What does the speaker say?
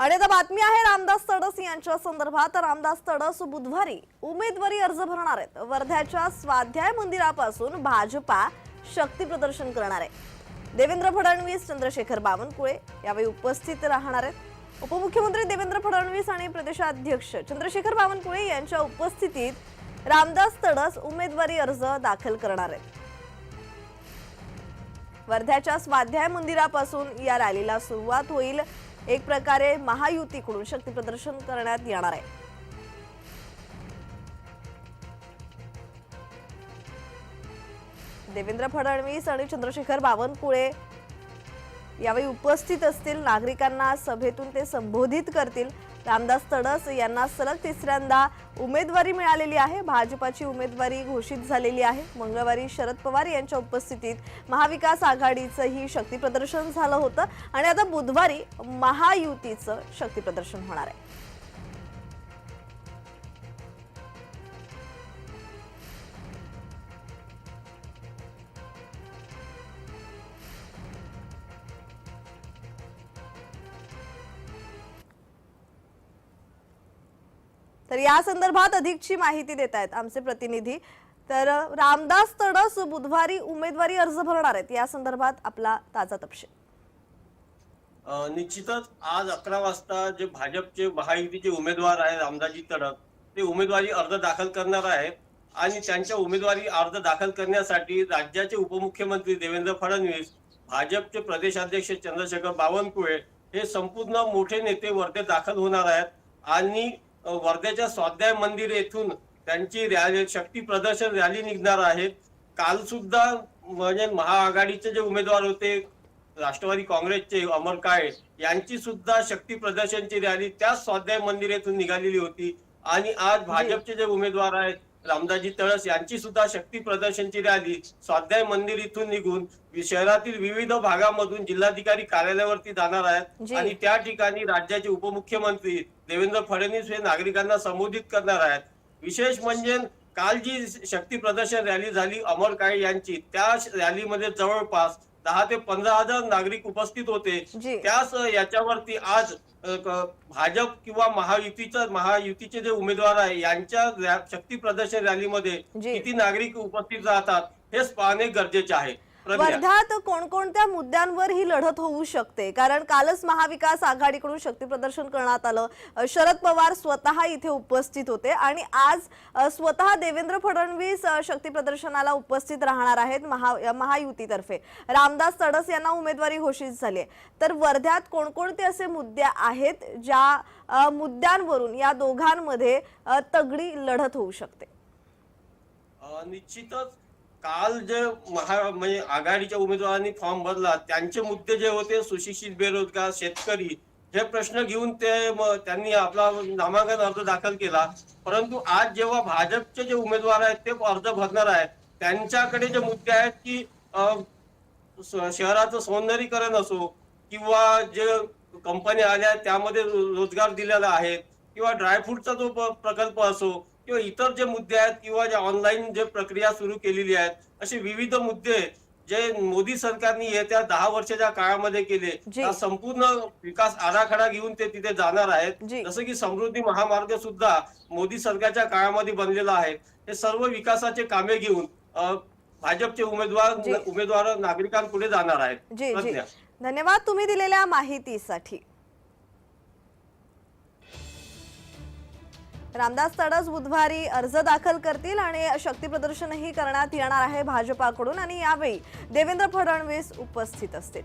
आणि आता बातमी आहे रामदास तडस यांच्या संदर्भात. रामदास तडस बुधवारी उमेदवारी अर्ज भरणार आहेत. वर्ध्याच्या स्वाध्याय मंदिरापासून भाजपा शक्ती प्रदर्शन करणार आहे. देवेंद्र फडणवीस चंद्रशेखर बावनकुळे यावेळी उपस्थित राहणार आहेत. उपमुख्यमंत्री देवेंद्र फडणवीस आणि प्रदेशाध्यक्ष चंद्रशेखर बावनकुळे यांच्या उपस्थितीत रामदास तडस उमेदवारी अर्ज दाखल करणार आहेत. वर्ध्याच्या स्वाध्याय मंदिरापासून या रॅलीला सुरुवात होईल. एक प्रकारे महायुतीकडून शक्ती प्रदर्शन करण्यात येणार आहे. देवेंद्र फडणवीस आणि चंद्रशेखर बावनकुळे यावेळी उपस्थित असतील. नागरिकांना सभेतून ते संबोधित करतील. रामदास तडस यांना सलग तिसऱ्यांदा उमेदवारी मिळालेली आहे. भाजपाची उमेदवारी घोषित झालेली आहे. मंगळवारी शरद पवार यांच्या उपस्थितीत महाविकास आघाडीचंही शक्तीप्रदर्शन झालं होतं आणि आता बुधवारी महायुतीचं शक्तीप्रदर्शन होणार आहे. तर या संदर्भात अधिकची माहिती देत आहेत आमचे प्रतिनिधी. तर रामदास तडस बुधवारी उमेदवारी अर्ज भरणार आहेत. या संदर्भात आपला ताजा तपशील. निश्चितच आज अकरा वाजता जे भाजपचे महायुतीचे उमेदवार आहेत रामदाजी तडक ते उमेदवारी अर्ज दाखल करणार आहेत. आणि त्यांच्या उमेदवारी अर्ज दाखल करण्यासाठी राज्याचे उपमुख्यमंत्री देवेंद्र फडणवीस भाजपचे प्रदेशाध्यक्ष चंद्रशेखर बावनकुळे हे संपूर्ण मोठे नेते वर्धेत दाखल होणार आहेत. आणि वर्ध्याच्या स्वाध्याय मंदिर येथून त्यांची रॅली शक्ती प्रदर्शन रॅली निघणार आहे. काल सुद्धा म्हणजे महाआघाडीचे जे उमेदवार होते राष्ट्रवादी काँग्रेसचे अमर काळे यांची सुद्धा शक्ती प्रदर्शनची रॅली त्याच स्वाध्याय मंदिर येथून निघालेली होती. आणि आज भाजपचे जे उमेदवार आहेत रामदाजी तळस यांची सुद्धा शक्ती प्रदर्शनची रॅली स्वाध्याय मंदिर इथून निघून शहरातील विविध भागामधून जिल्हाधिकारी कार्यालयावरती जाणार आहेत. आणि त्या ठिकाणी राज्याचे उपमुख्यमंत्री देवेंद्र फडणवीस हे नागरिकांना संबोधित करणार आहेत विशेष म्हणजे काल जी शक्ती प्रदर्शन रॅली झाली अमर काळे यांची त्या रॅलीमध्ये जवळपास दहा ते पंधरा हजार नागरिक उपस्थित होते. त्याच याच्यावरती आज भाजप किंवा महायुतीचा महायुतीचे जे उमेदवार आहे यांच्या शक्ती प्रदर्शन रॅलीमध्ये. किती नागरिक उपस्थित राहतात हेच पाहणे गरजेचे आहे. वर्ध्यात कोणकोणत्या मुद्द्यांवर ही लढत होऊ शकते? कारण कालच महाविकास आघाडीकडून शक्ती प्रदर्शन करण्यात आलं. शरद पवार स्वतः इथे उपस्थित होते आणि आज स्वतः देवेंद्र फडणवीस शक्ती प्रदर्शनाला उपस्थित राहणार आहेत महा महायुतीतर्फे. रामदास तडस यांना उमेदवारी घोषित झाली आहे. तर वर्ध्यात कोणकोणते असे मुद्दे आहेत ज्या मुद्द्यांवरून या दोघांमध्ये तगडी लढत होऊ शकते? निश्चितच काल जे महा म्हणजे आघाडीच्या उमेदवारांनी फॉर्म भरला त्यांचे मुद्दे जे होते सुशिक्षित बेरोजगार शेतकरी हे प्रश्न घेऊन ते त्यांनी आपला नामांकन अर्ज दाखल केला. परंतु आज जेव्हा भाजपचे जे उमेदवार आहेत ते अर्ज भरणार आहेत त्यांच्याकडे जे मुद्दे आहेत की शहराचं सौंदर्यीकरण असो किंवा जे कंपन्या आल्या आहेत त्यामध्ये रोजगार दिलेला आहे किंवा ड्रायफ्रूटचा जो प्रकल्प असो किंवा इतर जे मुद्दे आहेत किंवा जे ऑनलाईन जे प्रक्रिया सुरू केलेली आहेत असे विविध मुद्दे जे मोदी सरकारने येत्या दहा वर्षाच्या काळामध्ये केले संपूर्ण विकास आराखडा घेऊन ते तिथे जाणार आहेत. जसं की समृद्धी महामार्ग सुद्धा मोदी सरकारच्या काळामध्ये बनलेला आहे हे सर्व विकासाचे कामे घेऊन भाजपचे उमेदवार. उमेदवार नागरिकांपुढे जाणार आहेत. धन्यवाद तुम्ही दिलेल्या माहितीसाठी रामदास तडस बुधवारी अर्ज दाखल करतील आणि शक्ती प्रदर्शनही करण्यात येणार आहे भाजपाकडून आणि यावेळी देवेंद्र फडणवीस उपस्थित असतील.